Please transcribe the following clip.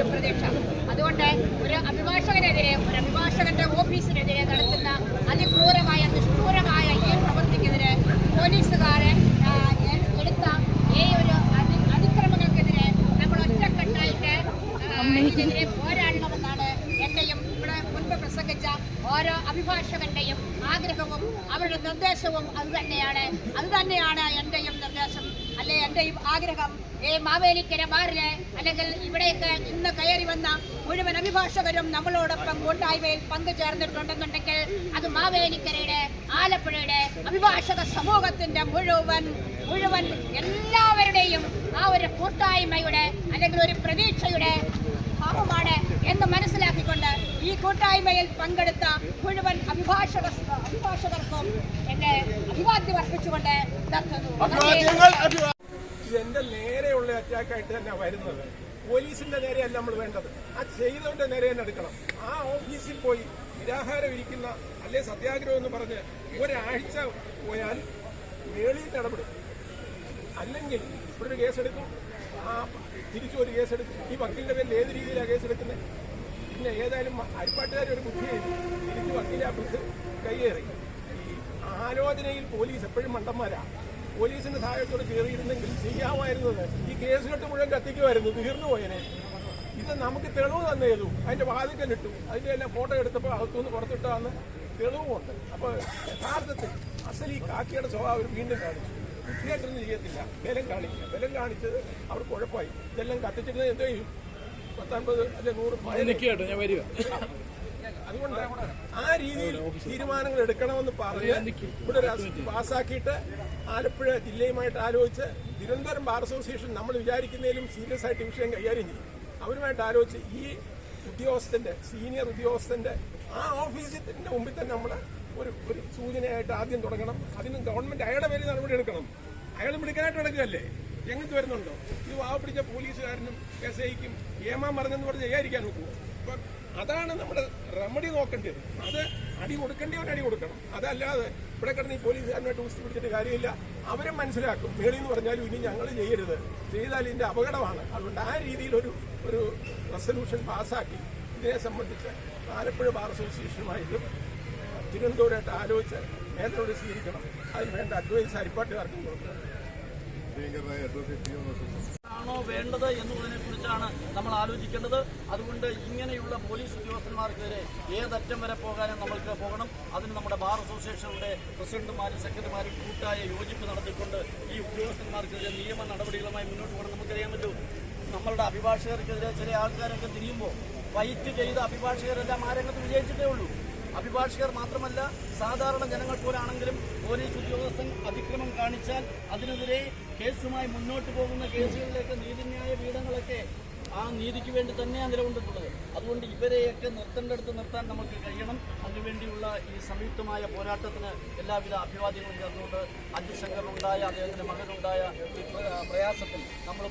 ഒരു പ്രതീക്ഷ. അതുകൊണ്ട് ഒരു അഭിഭാഷകനെതിരെ ഒരു അഭിഭാഷകന്റെ ഓഫീസിനെതിരെ നടത്തുന്ന അതിക്രൂരമായ നിഷ്ഠൂരമായ ഈ പ്രവൃത്തിക്കെതിരെ പോലീസുകാരെ എടുത്ത ഈ ഒരു അതി അതിക്രമങ്ങൾക്കെതിരെ നമ്മൾ ഒറ്റക്കെട്ടായിട്ട് പോരാടണമെന്നാണ് എന്റെയും ഇവിടെ മുൻപ് പ്രസംഗിച്ച ഓരോ അഭിഭാഷകന്റെയും ആഗ്രഹവും അവരുടെ നിർദ്ദേശവും അത് തന്നെയാണ്. അത് തന്നെയാണ് എന്റെയും നിർദ്ദേശം. എന്റെയും ആഗ്രഹം. ഈ മാവേലിക്കര ബാറിൽ അല്ലെങ്കിൽ ഇവിടേക്ക് ഇന്ന് കയറി വന്ന മുഴുവൻ അഭിഭാഷകരും നമ്മളോടൊപ്പം കൂട്ടായ്മയിൽ പങ്കുചേർന്നിട്ടുണ്ടെന്നുണ്ടെങ്കിൽ അത് മാവേലിക്കരയുടെ ആലപ്പുഴയുടെ അഭിഭാഷക സമൂഹത്തിന്റെ മുഴുവൻ മുഴുവൻ എല്ലാവരുടെയും ആ ഒരു കൂട്ടായ്മയുടെ അല്ലെങ്കിൽ ഒരു പ്രതീക്ഷയുടെ ഭാവമാണ് എന്ന് മനസ്സിലാക്കിക്കൊണ്ട് ഈ കൂട്ടായ്മയിൽ പങ്കെടുത്ത മുഴുവൻ അഭിഭാഷക അഭിഭാഷകർക്കും എന്റെ അഭിവാദ്യം അർപ്പിച്ചുകൊണ്ട് നിർത്തുന്നു. അഭിവാദ്യങ്ങൾ അഭിവാ- ഇത് എന്റെ നേരെയുള്ള അറ്റാക്കായിട്ട് തന്നെ വരുന്നത്. പോലീസിന്റെ നേരെയല്ല നമ്മൾ വേണ്ടത്. ആ ചെയ്തവന്റെ നേരെ തന്നെ എടുക്കണം. ആ ഓഫീസിൽ പോയി നിരാഹാരം ഇരിക്കുന്ന അല്ലെ സത്യാഗ്രഹം എന്ന് പറഞ്ഞ് ഒരാഴ്ച പോയാൽ മേളിൽ ഇടപെടും അല്ലെങ്കിൽ ഇവിടെ ഒരു കേസെടുക്കും. ആ തിരിച്ചു ഒരു കേസെടുക്കും. ഈ വക്കീലിന്റെ പേരിൽ ഏത് രീതിയിലാണ് കേസെടുക്കുന്നത് പിന്നെ ഏതായാലും അരിപ്പാട്ടുകാർ ഒരു ബുദ്ധി തിരിച്ച് വക്കീലെ ഓഫീസ് കയ്യേറി ഈ ആലോചനയിൽ പോലീസ് എപ്പോഴും മണ്ടന്മാരാ. പോലീസിന്റെ സഹായത്തോടെ കയറിയിരുന്നെങ്കിൽ ചെയ്യാമായിരുന്നത് ഈ കേസ് മുഴുവൻ കത്തിക്കുമായിരുന്നു തീർന്നു പോയനെ. ഇത് നമുക്ക് തെളിവ് തന്നെ ചെയ്തു അതിന്റെ വാതിക്കലിട്ടു അതിന്റെ എല്ലാം ഫോട്ടോ എടുത്തപ്പോൾ അകത്തുനിന്ന് പുറത്തിട്ടാന്ന് തെളിവുമുണ്ട് അപ്പോൾ യഥാർത്ഥത്തിൽ അസൽ ഈ കാക്കിയുടെ സ്വഭാവം വീണ്ടും കാണിച്ചു. ബുദ്ധിയായിട്ടൊന്നും ചെയ്യത്തില്ല ബലം കാണിക്കുക. ബലം കാണിച്ചത് അവർ കുഴപ്പമായി. ഇതെല്ലാം കത്തിച്ചിരുന്നത് എന്തോ ചെയ്യും? പത്തൊൻപത് അല്ലെ നൂറ് ഞാൻ വരിക അതുകൊണ്ട് ആ രീതിയിൽ തീരുമാനങ്ങൾ എടുക്കണമെന്ന് പറഞ്ഞ് ഇവിടെ പാസ്സാക്കിയിട്ട് ആലപ്പുഴ ജില്ലയുമായിട്ട് ആലോചിച്ച് തിരുവനന്തപുരം ബാർ അസോസിയേഷൻ നമ്മൾ വിചാരിക്കുന്നതിലും സീരിയസ് ആയിട്ട് വിഷയം കൈകാര്യം ചെയ്യും. അവരുമായിട്ട് ആലോചിച്ച് ഈ ഉദ്യോഗസ്ഥന്റെ സീനിയർ ഉദ്യോഗസ്ഥന്റെ ആ ഓഫീസിന്റെ മുമ്പിൽ തന്നെ നമ്മൾ ഒരു ഒരു സൂചനയായിട്ട് ആദ്യം തുടങ്ങണം. അതിന് ഗവൺമെന്റ് അയാളുടെ പേരിൽ നടപടി എടുക്കണം. അയാൾ മിടുക്കനായിട്ട് നടക്കുകയല്ലേ? എങ്ങനത്തെ വരുന്നുണ്ടോ? ഇത് വാവ പിടിച്ച പോലീസുകാരനും എസ് ഐക്കും ഏമാൻ പറഞ്ഞെന്ന് പറഞ്ഞ് ചെയ്യാതിരിക്കാൻ നോക്കുമോ അതാണ് നമ്മൾ റെമഡി നോക്കേണ്ടത്. അത് അടി കൊടുക്കേണ്ടവൻ അടി കൊടുക്കണം. അതല്ലാതെ ഇവിടെ കിടന്ന് ഈ പോലീസുകാരനായിട്ട് ടൂറിസ്റ്റ് പിടിച്ചിട്ട് കാര്യമില്ല. അവരും മനസ്സിലാക്കും. മേളി എന്ന് പറഞ്ഞാലും ഇനി ഞങ്ങൾ ചെയ്യരുത്. ചെയ്താൽ ഇതിന്റെ അപകടമാണ്. അതുകൊണ്ട് ആ രീതിയിൽ ഒരു ഒരു റെസൊല്യൂഷൻ പാസ്സാക്കി. ഇതിനെ സംബന്ധിച്ച് ആലപ്പുഴ ബാർ അസോസിയേഷനുമായിട്ടും തിരുവനന്തപുരമായിട്ട് ആലോചിച്ച് മേലോട് സ്വീകരിക്കണം. അതിന് വേണ്ട അഡ്വൈസ് അരിപ്പാട്ടുകാർക്കും കൊടുക്കണം. വേണ്ടത് എന്നുള്ളതിനെ കുറിച്ചാണ് നമ്മൾ ആലോചിക്കേണ്ടത്. അതുകൊണ്ട് ഇങ്ങനെയുള്ള പോലീസ് ഉദ്യോഗസ്ഥന്മാർക്കെതിരെ ഏതറ്റം വരെ പോകാനും നമ്മൾക്ക് പോകണം. അതിന് നമ്മുടെ ബാർ അസോസിയേഷനുടെ പ്രസിഡന്റുമാരും സെക്രട്ടറിമാരും കൂട്ടായ യോജിപ്പ് നടത്തിക്കൊണ്ട് ഈ ഉദ്യോഗസ്ഥന്മാർക്കെതിരെ നിയമ നടപടികളുമായി മുന്നോട്ട് പോകണം. നമുക്കറിയാൻ പറ്റൂ നമ്മളുടെ അഭിഭാഷകർക്കെതിരെ ചില ആൾക്കാരൊക്കെ തിരിയുമ്പോൾ ഫൈറ്റ് ചെയ്ത അഭിഭാഷകരെല്ലാം ആ രംഗത്ത് വിജയിച്ചിട്ടേ ഉള്ളൂ. അഭിഭാഷകർ മാത്രമല്ല സാധാരണ ജനങ്ങൾ പോലാണെങ്കിലും പോലീസ് ഉദ്യോഗസ്ഥൻ അതിക്രമം കാണിച്ചാൽ അതിനെതിരെ കേസുമായി മുന്നോട്ട് പോകുന്ന കേസുകളിലേക്ക് നീതിന്യായ പീഠങ്ങളൊക്കെ ആ നീതിക്ക് വേണ്ടി തന്നെയാണ് നിലകൊണ്ടിട്ടുള്ളത്. അതുകൊണ്ട് ഇവരെയൊക്കെ നിർത്തേണ്ടടുത്ത് നിർത്താൻ നമുക്ക് കഴിയണം. അതിനുവേണ്ടിയുള്ള ഈ സംയുക്തമായ പോരാട്ടത്തിന് എല്ലാവിധ അഭിവാദ്യങ്ങളും ചേർന്നുകൊണ്ട് അജിശങ്കറിനുണ്ടായ അദ്ദേഹത്തിന്റെ മകനുണ്ടായ പ്രയാസത്തിൽ നമ്മൾ